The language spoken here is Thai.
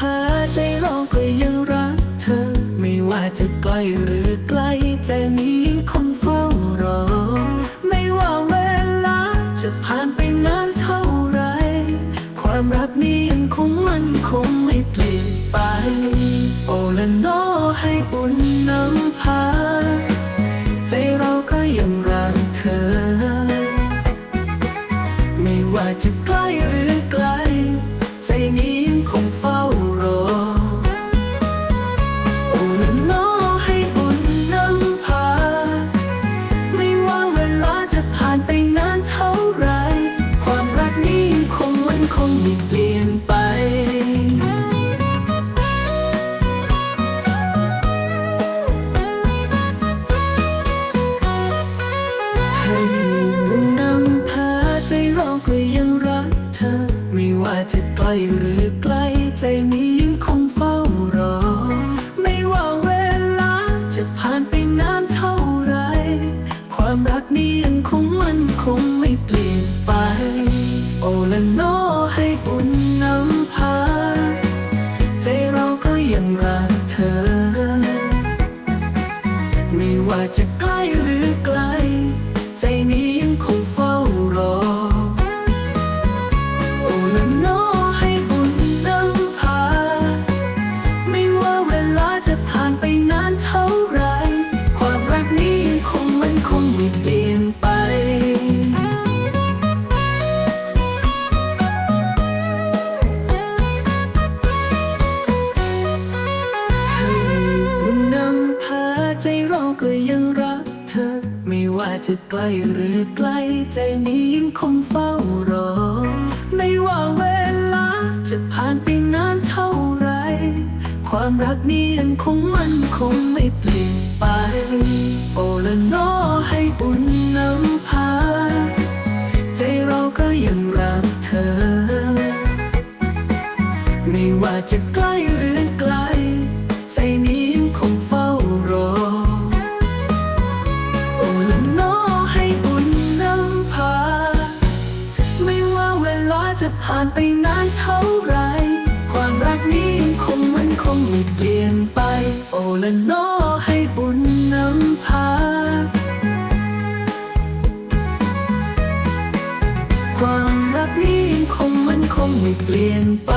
ผาใจร้องก็ยังรักเธอ ไม่ว่าจะไกลหรือไกลใจนี้คงเฝ้ารอ ไม่ว่าเวลาจะผ่านไปนานเท่าไร ความรักนี้ยังคงมันคงไม่เปลี่ยนไป โอละนอให้บุญนำพา ใจเราก็ยังรักเธอ ไม่ว่าจะไกล คงไม่เปลี่ยนไป ให้บุญนำพาใจเราก็ยังรักเธอ ไม่ว่าจะไกลหรือไกลใจนี้ยังคงเฝ้ารอ ไม่ว่าเวลาจะผ่านไปนานเท่าไร ความรักนี้ยังคงมันคงไม่เปลี่ยนไปโอ้แจะใกล้ห ก็ยังรักเธอ ไม่ว่าจะไกลหรือไกลใจนี้ยังคงเฝ้ารอ ไม่ว่าเวลาจะผ่านไปนานเท่าไร ความรักนี้ยังคงมันคงไม่เปลี่ยนไป โอละนอให้บุญนำพา ใจเราก็ยังรักเธอ ไม่ว่าจะใกล้หรือไกล ลาจะผ่านไปนานเท่าไร ความรักนี้ยังคงมันคงไม่เปลี่ยนไป โอละนอให้บุญนำพา ความรักนี้ยังคงมันคงไม่เปลี่ยนไป